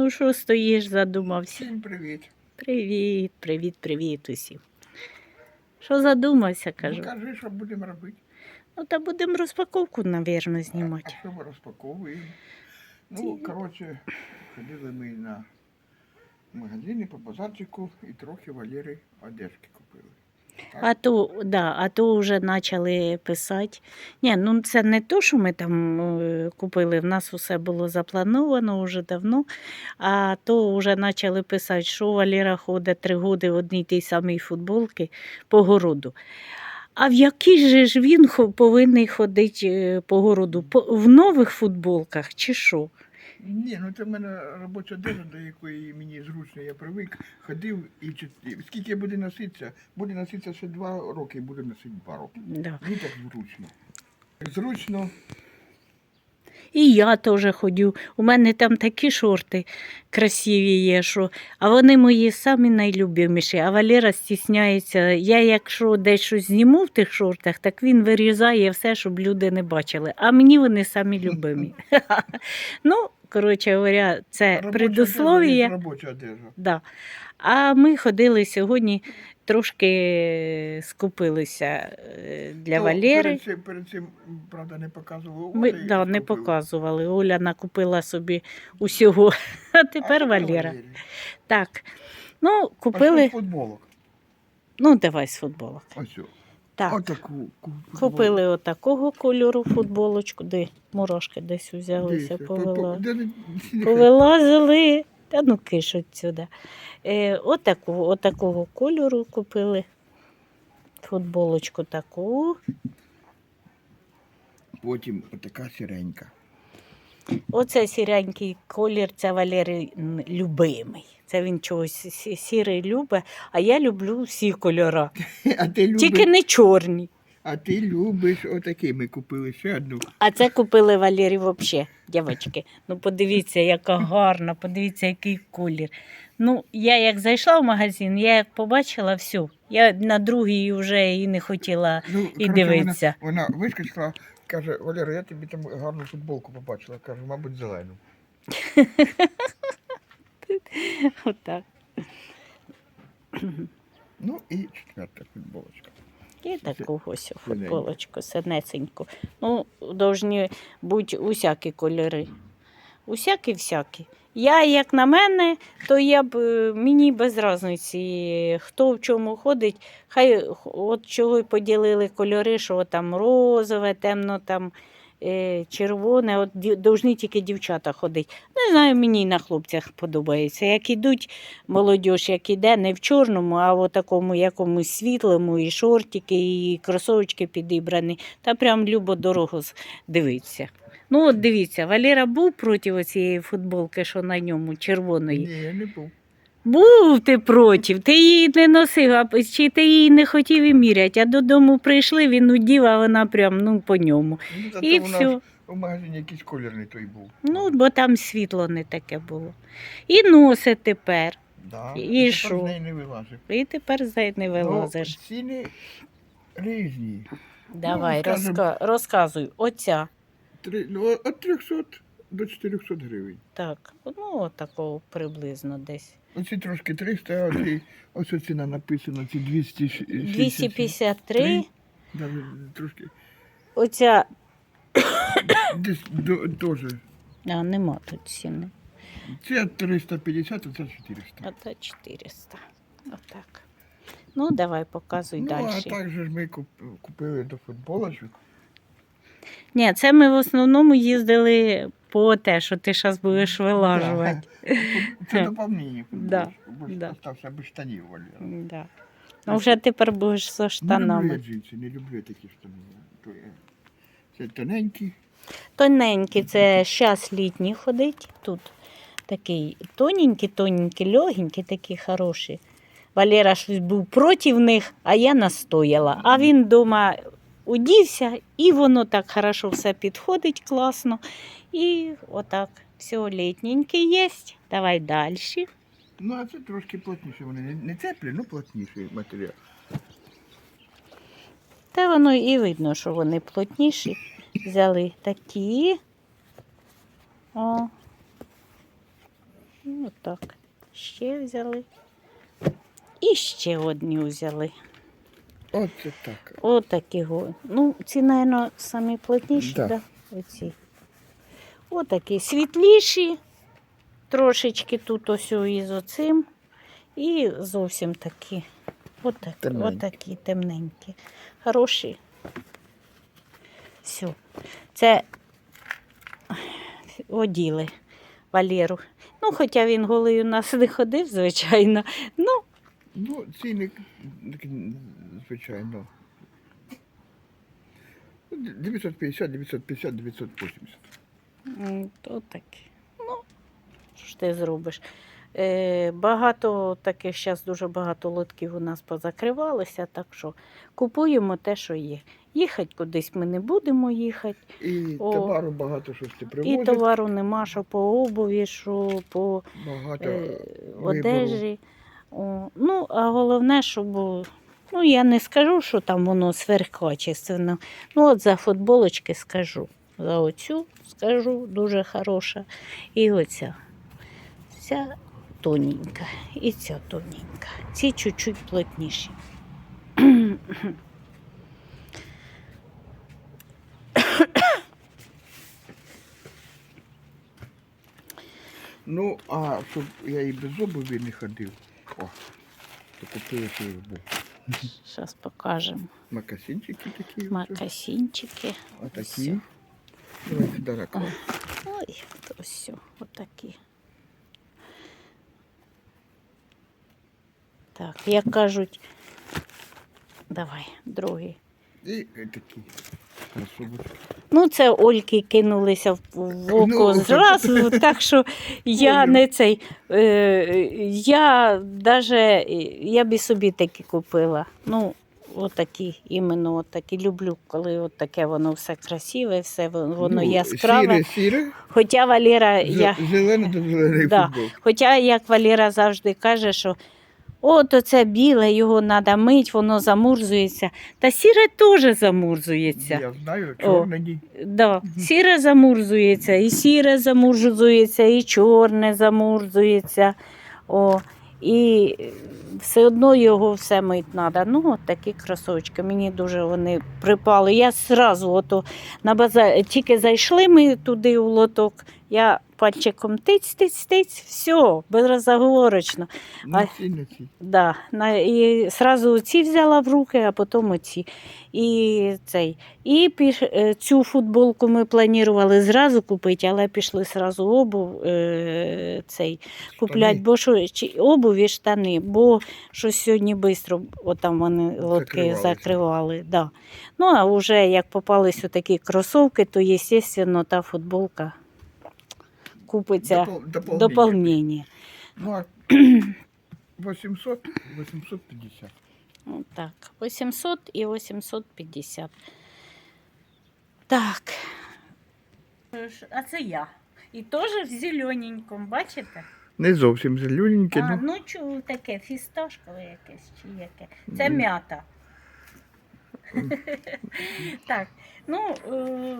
Ну що стоїш, задумався? Всім привіт. Привіт, привіт, привіт усім. Що задумався, кажу. Ну, кажи, що будемо робити. Ну, та будемо розпаковку, А, знімати. а що ми розпаковуємо? Ну, коротше, ходили ми на магазини по базарчику і трохи Валери одежки купили. А то, да, а то вже почали писати. Ні, ну це не то, що ми там е, купили, в нас усе було заплановано вже давно, а то вже почали писати, що Валера ходить три роки в одній тій самій футболці по городу. А в який же ж він повинен ходити е, по городу? В нових футболках чи що? Ні, ну це в мене робоча одежа, до якої мені зручно, я привик, ходив і чит- скільки буде носитися, буде носитися ще два роки, буде носити два роки. Да. Мені так зручно. Зручно, І я теж ходю. У мене там такі шорти красиві є, що... а вони мої самі найлюбиміші. А Валера стісняється. Я, якщо десь щось зніму в тих шортах, так він вирізає все, щоб люди не бачили. А мені вони самі любимі. ну, коротше говоря, це робоча предуслов'я. робоча одежа. Да. А ми ходили сьогодні, трошки скупилися е, для Ну, Валери. Перед цим, перед цим, правда, не показував. Ми Олі, да, не купили. показували. Оля накупила собі усього. А тепер А Валера. Валері. Так. Ну, А що з футболок. Ну, давай з футболок. Ось. Так. Отаку Купили отакого кольору футболочку, де мурашки десь взялися, по- повела. повилазили. Та ну кишуть сюди. Е, отаку, отакого кольору купили. Футболочку таку. Потім отака сіренька. Оце сіренький колір, це Валерій любимий. Це він чогось сі- сірий любить, а я люблю всі кольори. А ти любиш, Тільки не чорні. а ти любиш отакий. Ми купили ще одну. А це купили Валері взагалі, дівчатки. Ну подивіться, яка гарна, подивіться, який колір. Ну, я як зайшла в магазин, я як побачила все. Я на другій вже і не хотіла. Ну, І коротше, дивиться. Вона, вона вискочила, каже, Валера, я тобі там гарну футболку побачила. Кажу, мабуть, зелену. Отак. Ну і четверта футболочка. І таку ось футболочку, синесеньку. Ну, повинні бути усякі кольори. Усякі всякі. Я, як на мене, то я б е, мені без різниці, хто в чому ходить. Хай от чого й поділили кольори, що там розове, темно там. е, Червоне, от ді- тільки дівчата ходить. Не знаю, мені на хлопцях подобається. Як ідуть молодь, як іде, не в чорному, а в такому якомусь світлому, і шортики, і кросовочки підібрані. Та прям любо дорого дивитися. Ну, от дивіться, Валера був проти цієї футболки, що на ньому червоної. Ні, я не був. Був ти проти, ти її не носив, а чи ти її не хотів і міряти. А додому прийшли, він удів, а вона прям ну, по ньому. Ну, І у нас все. в магазині якийсь колірний той був. Ну, бо там світло не таке було. І носить тепер. да. і тепер що? з неї не вилазив. І тепер за не вилазиш. Ну, ціни різні. Давай, скажем- розка... розказуй. Оця. Три, ну, від 300 до 400 гривень. Так, ну от такого приблизно десь. Оці трошки 300, а оці, ось ціна написана, ці 260. 253. Да, трошки. Оця. Десь до. А, нема тут ціни. Це 350, а це 400. А та 400. Отак. Ну, давай, показуй ну, далі. а так же ж ми куп- купили до футболочок. Ні, це ми в основному їздили по те, що ти зараз будеш вилажувати. Це доповнення Да, да. остався без штанів, Валера. Да. Ну, вже тепер будеш зі Не люблю я джинси, не люблю такі штани. То є- Це тоненькі. Тоненькі, це зараз літній ходить. Тут такий тоненький, тоненький, легенький, такі хороші. Валера щось був проти них, а я настояла. А він вдома удівся, і воно так хорошо все підходить, класно. І отак, все літненький є. Давай далі. Ну, а це трошки плотніше. Вони не, теплі, ну плотніший матеріал. Та воно і видно, що вони плотніші. Взяли такі. О. Отак. Ще взяли. І ще одні взяли. Оце так. Отакі го. Ну, ці, мабуть, самі плотніші, Да. да. Оці. Отакі світліші, трошечки тут ось із оцим. І зовсім такі. Отак, Темненькі. отакі темненькі. Хороші. Все. Це оділи Валеру. Ну, хоча він голий у нас не ходив, звичайно. Ну, Ну, ціни, звичайно. 950, 950, 980. М, То таке. Ну, що ж ти зробиш? Е, багато таких зараз дуже багато лотків у нас позакривалися, так що купуємо те, що є. Їхати кудись ми не будемо їхати. І О. товару багато щось ти І товару нема, що по обуві, що по Багато е, вибору. одежі. О, ну, а головне, щоб. Ну, я не скажу, що там воно сверхкачественно. Ну, от за футболочки скажу. За оцю скажу, дуже хороша. І оця. Ця тоненька. І ця тоненька. Ці чуть-чуть плотніші. Ну, а щоб я і без обуві не ходив, о, то купив ще був. Зараз покажемо. Макасинчики такі. ось. Макасинчики. Отакі. Давайте далеко. Ой, то все, отакі. Так, як кажуть, давай, другий. І такі красовочки. Ну, це Ольки кинулися в, в око Ну, зразу, так що я не цей. Е, я даже, я б і собі такі купила. Ну, отакі, іменно отакі. Люблю, коли от таке воно все красиве, все воно Ну, яскраве. Сіре, сіре, Хоча Валера, я, зелений до Да. Хоча, як Валера завжди каже, що от оце біле, його треба мити, воно замурзується. Та сіре теж замурзується. Я знаю, чорне ні. Да. Сіре замурзується, і сіре замурзується, і чорне замурзується. О, і все одно його все мить треба. Ну, от такі кросочки. Мені дуже вони припали. Я зразу ото на базар, тільки зайшли ми туди у лоток, я пальчиком тиць, тиць, тиць, все, безрозговорочно. А- Ну, ці. Да, на, і сразу ці взяла в руки, а потім оці. І, цей. і піш, е, цю футболку ми планували зразу купити, але пішли зразу обув е, цей, купляти, бо що, чи, обув і штани, бо щось сьогодні швидко отам вони Закривалися. закривали. Да. Ну, а вже як попались такі кросовки, то, звісно, та футболка купиться Допол- дополнення. доповнення. Ну, а 800, 850. Ну, Так, 800 і 850. Так. А це я. І теж в зелененькому, бачите? Не зовсім зелененьке, А, ну. ну чу, таке фісташкове якесь чи яке. Це м'ята. так, ну. Е...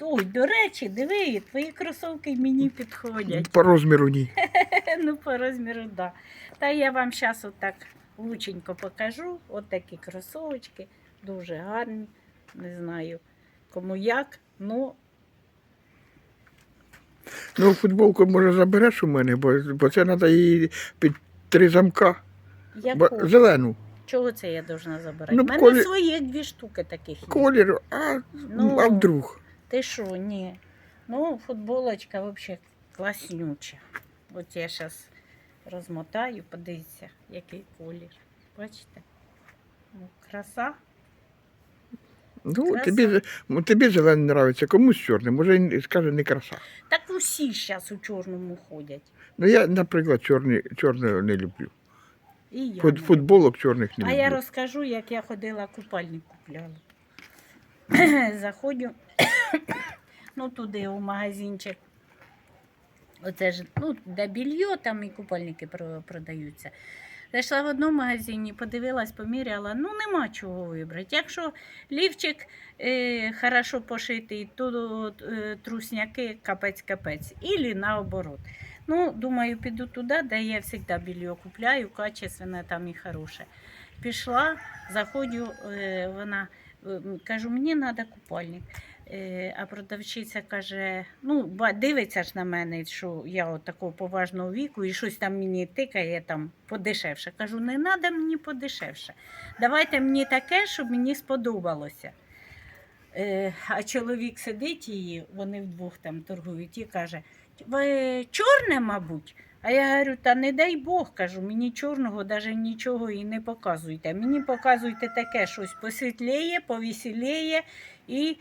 Ой, до речі, диви, твої кросовки мені підходять. По розміру ні. ну, по розміру, так. Да. Та я вам зараз отак лученько покажу. От такі кросовочки, дуже гарні. Не знаю кому як. Ну, Ну, футболку може забереш у мене, бо, бо це треба її під три замка. Бо, зелену. Чого це я должна забирати? Ну, У мене колі- свої дві штуки таких є. Колір, а, Ну. а вдруг. Ти що, ні. Ну, футболочка взагалі класнюча. От я зараз розмотаю, подивіться, який колір. Бачите? Ну, краса. Ну, Краса. тобі, ну, тобі зелений подобається, комусь чорний, може і скаже не краса. Так усі зараз у чорному ходять. Ну я, наприклад, чорний, чорного не люблю. І я. Фут, не футболок чорних не А люблю. я розкажу, як я ходила купальник купляла. Заходжу ну, туди у магазинчик. Оце ж, ну, де більйо, там і купальники про- продаються. Зайшла в одному магазині, подивилась, поміряла. Ну, нема чого вибрати. Якщо лівчик е, хорошо пошитий, то е, трусняки капець-капець. Ілі наоборот. Ну, думаю, піду туди, де я завжди білье купляю, качественне там і хороше. Пішла, заходжу, е, вона е, кажу, мені треба купальник. Е, А продавчиця каже: ну, дивиться ж на мене, що я от такого поважного віку, і щось там мені тикає там подешевше. Кажу, не треба мені подешевше. Давайте мені таке, щоб мені сподобалося. Е, А чоловік сидить її, вони вдвох там торгують і каже: ви чорне, мабуть? А я говорю, та не дай Бог, кажу, мені чорного навіть нічого і не показуйте. Мені показуйте таке щось посвітліє, повеселіє і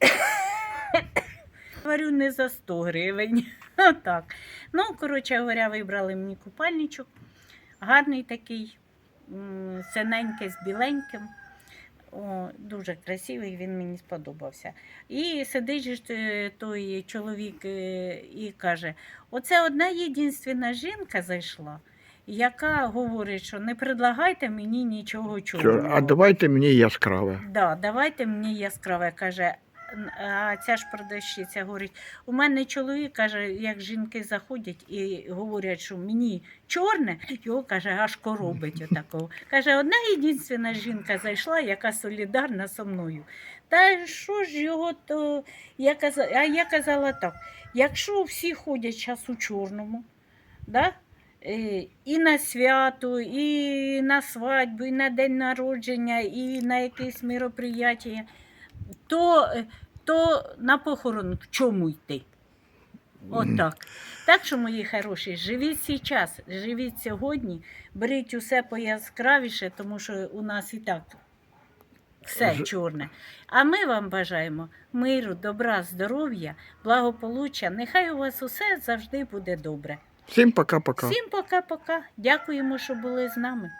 говорю, не за 100 гривень. Отак. Ну, коротше говоря, вибрали мені купальничок. Гарний такий, синенький з біленьким. О, дуже красивий, він мені сподобався. І сидить е, той чоловік е, і каже: оце одна єдинственна жінка зайшла, яка говорить, що не предлагайте мені нічого чорного. А давайте мені яскраве. Да, давайте мені яскраве, каже. А ця ж продавщиця говорить: у мене чоловік каже, як жінки заходять і говорять, що мені чорне, його каже, аж коробить отакого. Каже, одна єдинственна жінка зайшла, яка солідарна зі мною. Та що ж його то. Я казала, а я казала так: якщо всі ходять зараз у чорному, да? е, і на свято, і на свадьбу, і на день народження, і на якесь мероприятие, то, е, то на похорон в чому йти? Отак. Так що, мої хороші, живіть зараз, живіть сьогодні, беріть усе пояскравіше, тому що у нас і так все чорне. А ми вам бажаємо миру, добра, здоров'я, благополуччя. Нехай у вас усе завжди буде добре. Всім пока-пока. Всім пока-пока. Дякуємо, що були з нами.